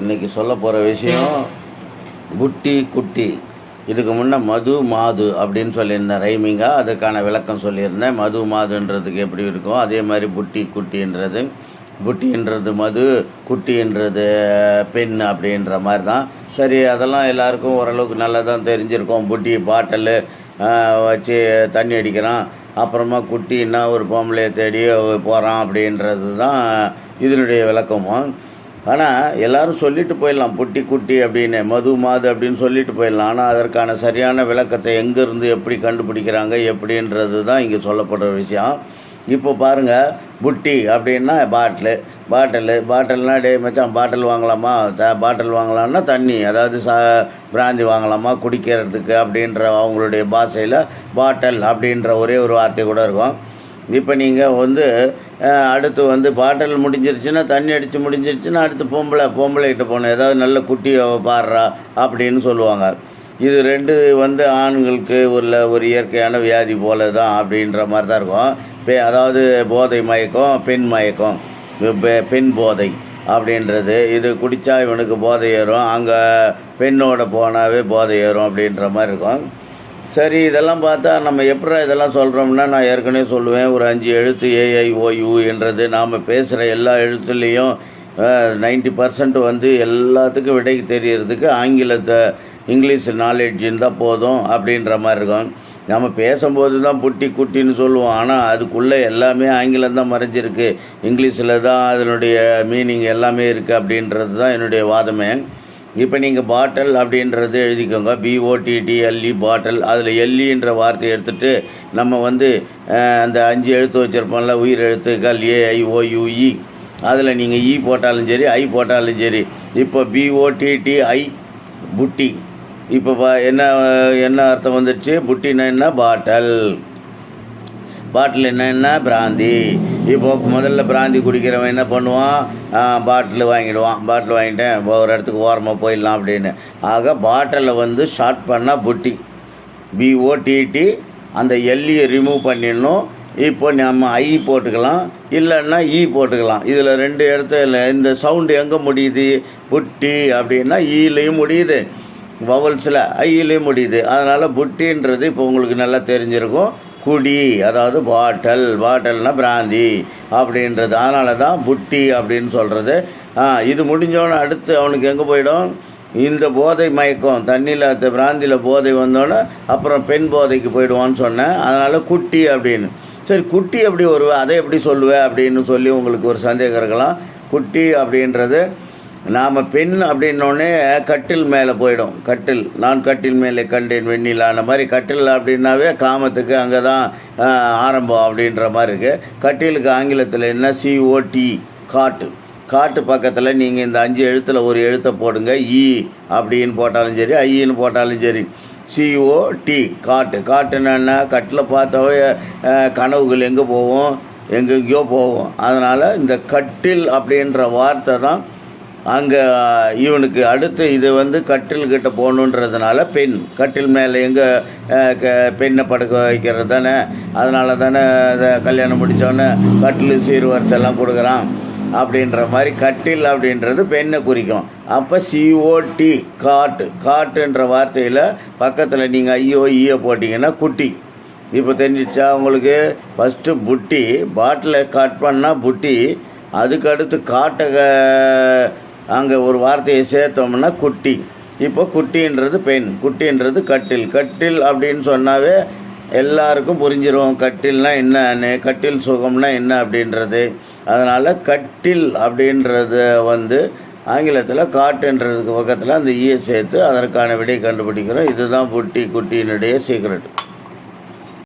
இன்றைக்கி சொல்ல போகிற விஷயம் புட்டி குட்டி. இதுக்கு முன்னே மது மாது அப்படின்னு சொல்லியிருந்தேன் ரைமிங்காக அதுக்கான விளக்கம் சொல்லியிருந்தேன் மது மாதுன்றதுக்கு எப்படி இருக்கும்? அதே மாதிரி புட்டி குட்டின்றது. புட்டின்றது மது குட்டின்றது பெண் அப்படின்ற மாதிரி தான் சரி அதெல்லாம் எல்லாருக்கும் ஓரளவுக்கு நல்லா தான் தெரிஞ்சிருக்கும். புட்டி பாட்டிலு வச்சு தண்ணி அடிக்கிறான். அப்புறமா குட்டின்னா ஒரு பொம்பளையை தேடி போகிறான் அப்படின்றது தான் இதனுடைய விளக்கமும். ஆனால் எல்லாரும் சொல்லிட்டு போயிடலாம். புட்டி குட்டி அப்படின்னு மது மாது அப்படின்னு சொல்லிட்டு போயிடலாம். ஆனால் அதற்கான சரியான விளக்கத்தை எங்கேருந்து எப்படி கண்டுபிடிக்கிறாங்க எப்படின்றது தான் இங்கே சொல்லப்படுற விஷயம். இப்போ பாருங்கள் புட்டி அப்படின்னா பாட்டிலு. பாட்டிலு பாட்டில்னா டே மச்சான் பாட்டில் வாங்கலாமா? த பாட்டில் வாங்கலாம்னா தண்ணி. அதாவது சா பிராந்தி வாங்கலாமா? குடிக்கிறதுக்கு அப்படின்ற அவங்களுடைய பாஷையில் பாட்டில் அப்படின்ற ஒரே ஒரு வார்த்தை கூட இருக்கும். இப்போ நீங்கள் வந்து அடுத்து வந்து பாட்டில் முடிஞ்சிருச்சுன்னா தண்ணி அடித்து முடிஞ்சிருச்சுன்னா அடுத்து பொம்பளை பொம்பளைகிட்ட போகணும். ஏதாவது நல்ல குட்டியை பாடுறா அப்படின்னு சொல்லுவாங்க. இது ரெண்டு வந்து ஆண்களுக்கு உள்ள ஒரு இயற்கையான வியாதி போல தான் அப்படின்ற மாதிரி தான் இருக்கும். பெ அதாவது போதை மயக்கம் பெண் மயக்கம். பெ- பெண் போதை அப்படின்றது. இது குடித்தா இவனுக்கு போதை ஏறும். அங்கே பெண்ணோட போனாவே போதை ஏறும் அப்படின்ற மாதிரி இருக்கும். சரி இதெல்லாம் பார்த்தா நம்ம எப்படா இதெல்லாம் சொல்கிறோம்னா நான் ஏற்கனவே சொல்லுவேன். ஒரு அஞ்சு எழுத்து ஏஐஓயு என்றது நாம் பேசுகிற எல்லா எழுத்துலேயும் நைன்டி பர்சன்ட் வந்து எல்லாத்துக்கும் விடை தெரியறதுக்கு ஆங்கிலத்தை இங்கிலீஷ் நாலேஜ் இருந்தால் போதும் அப்படின்ற மாதிரி இருக்கும். நம்ம பேசும்போது தான் புட்டி குட்டின்னு சொல்லுவோம். ஆனால் அதுக்குள்ளே எல்லாமே ஆங்கிலம் தான் மறைஞ்சிருக்கு. இங்கிலீஷில் தான் அதனுடைய மீனிங் எல்லாமே இருக்குது அப்படின்றது தான் என்னுடைய வாதமே. இப்போ நீங்கள் பாட்டில் அப்படின்றது எழுதிக்கோங்க. பிஓடிடிஎல்இ பாட்டில் அதில் எல்இன்ற வார்த்தையை எடுத்துகிட்டு நம்ம வந்து அந்த அஞ்சு எழுத்து வச்சுருப்போம்ல உயிர் எழுத்துக்கள் ஏஐஓயுஇ e. அதில் நீங்கள் இ போட்டாலும் சரி ஐ போட்டாலும் சரி. இப்போ பிஓடிடிஐ புட்டி. இப்போ என்ன என்ன அர்த்தம் வந்துடுச்சு புட்டினா என்ன? பாட்டல் பாட்டில் என்னென்ன பிராந்தி. இப்போ முதல்ல பிராந்தி குடிக்கிறவன் என்ன பண்ணுவான்? பாட்டில் வாங்கிடுவான். பாட்டில் வாங்கிட்டேன் ஒரு இடத்துக்கு ஓரமாக போயிடலாம் அப்படின்னு. ஆக பாட்டிலை வந்து ஷார்ட் பண்ணால் புட்டி. பிஓடிடி அந்த எல்லியை ரிமூவ் பண்ணிடணும். இப்போ நம்ம ஐ போட்டுக்கலாம். இல்லைன்னா ஈ போட்டுக்கலாம். இதில் ரெண்டு இடத்துல இந்த சவுண்டு எங்கே முடியுது? புட்டி அப்படின்னா ஈலையும் முடியுது. வவல்ஸில் ஐயிலையும் முடியுது. அதனால் புட்டின்றது இப்போ உங்களுக்கு நல்லா தெரிஞ்சிருக்கும். குடி அதாவது பாட்டல் பாட்டல்னால் பிராந்தி அப்படின்றது. அதனால தான் புட்டி அப்படின்னு சொல்கிறது இது முடிஞ்சோன்னே அடுத்து அவனுக்கு எங்கே போயிடும்? இந்த போதை மயக்கம் தண்ணியில் பிராந்தியில் போதை வந்தோடனே அப்புறம் பெண் போதைக்கு போயிடுவான்னு சொன்னேன். அதனால் குட்டி அப்படின்னு. சரி குட்டி எப்படி வருவேன் அதை எப்படி சொல்லுவேன் அப்படின்னு சொல்லி உங்களுக்கு ஒரு சந்தேகம் இருக்கலாம். குட்டி அப்படின்றது நாம் பெண் அப்படின்னோடனே கட்டில் மேலே போயிடும். கட்டில் நான் கட்டில் மேலே கண்டேன் வெண்ணிலான மாதிரி. கட்டில் அப்படின்னாவே காமத்துக்கு அங்கே தான் ஆரம்பம் அப்படின்ற மாதிரி இருக்குது கட்டிலுக்கு ஆங்கிலத்தில் என்ன? சிஓடி காட்டு. காட்டு பக்கத்தில் நீங்கள் இந்த அஞ்சு எழுத்தில் ஒரு எழுத்தை போடுங்க. இ அப்படின்னு போட்டாலும் சரி ஐன்னு போட்டாலும் சரி. சிஓடி காட்டு. காட்டுன்னா கட்டில் பார்த்தாவே கனவுகள் எங்கே போவோம் எங்கெங்கேயோ போவோம் அதனால் இந்த கட்டில் அப்படின்ற வார்த்தை தான் அங்கே இவனுக்கு அடுத்து இது வந்து கட்டில் கிட்ட போகணுன்றதுனால பெண் கட்டில் மேலே எங்கே பெண்ணை படுக்க வைக்கிறது தானே? அதனால தானே அதை கல்யாணம் முடித்தோடனே கட்டில் சீர்வரிசெல்லாம் கொடுக்குறான். அப்படின்ற மாதிரி கட்டில் அப்படின்றது பெண்ணை குறிக்கும். அப்போ சிஓடி காட்டு. காட்டுன்ற வார்த்தையில் பக்கத்தில் நீங்கள் ஐயோ ஈயோ போட்டிங்கன்னா குட்டி. இப்போ தெரிஞ்சிச்சா உங்களுக்கு? ஃபஸ்ட்டு புட்டி பாட்டிலை கட் பண்ணால் புட்டி அதுக்கு அடுத்து காட்டை அங்கே ஒரு வார்த்தையை சேர்த்தோம்னா குட்டி. இப்போ குட்டின்றது பெண் குட்டின்றது கட்டில். கட்டில் அப்படின்னு சொன்னாவே எல்லாருக்கும் புரிஞ்சிரும் கட்டில்னா என்னன்னு கட்டில் சுகம்னா என்ன அப்படின்றது. அதனால் கட்டில் அப்படின்றத வந்து ஆங்கிலத்தில் காட்டுன்றதுக்கு பக்கத்தில் அந்த ஈயை சேர்த்து அதற்கான விடை கண்டுபிடிக்கிறோம். இதுதான் புட்டி குட்டியினுடைய சீக்ரெட்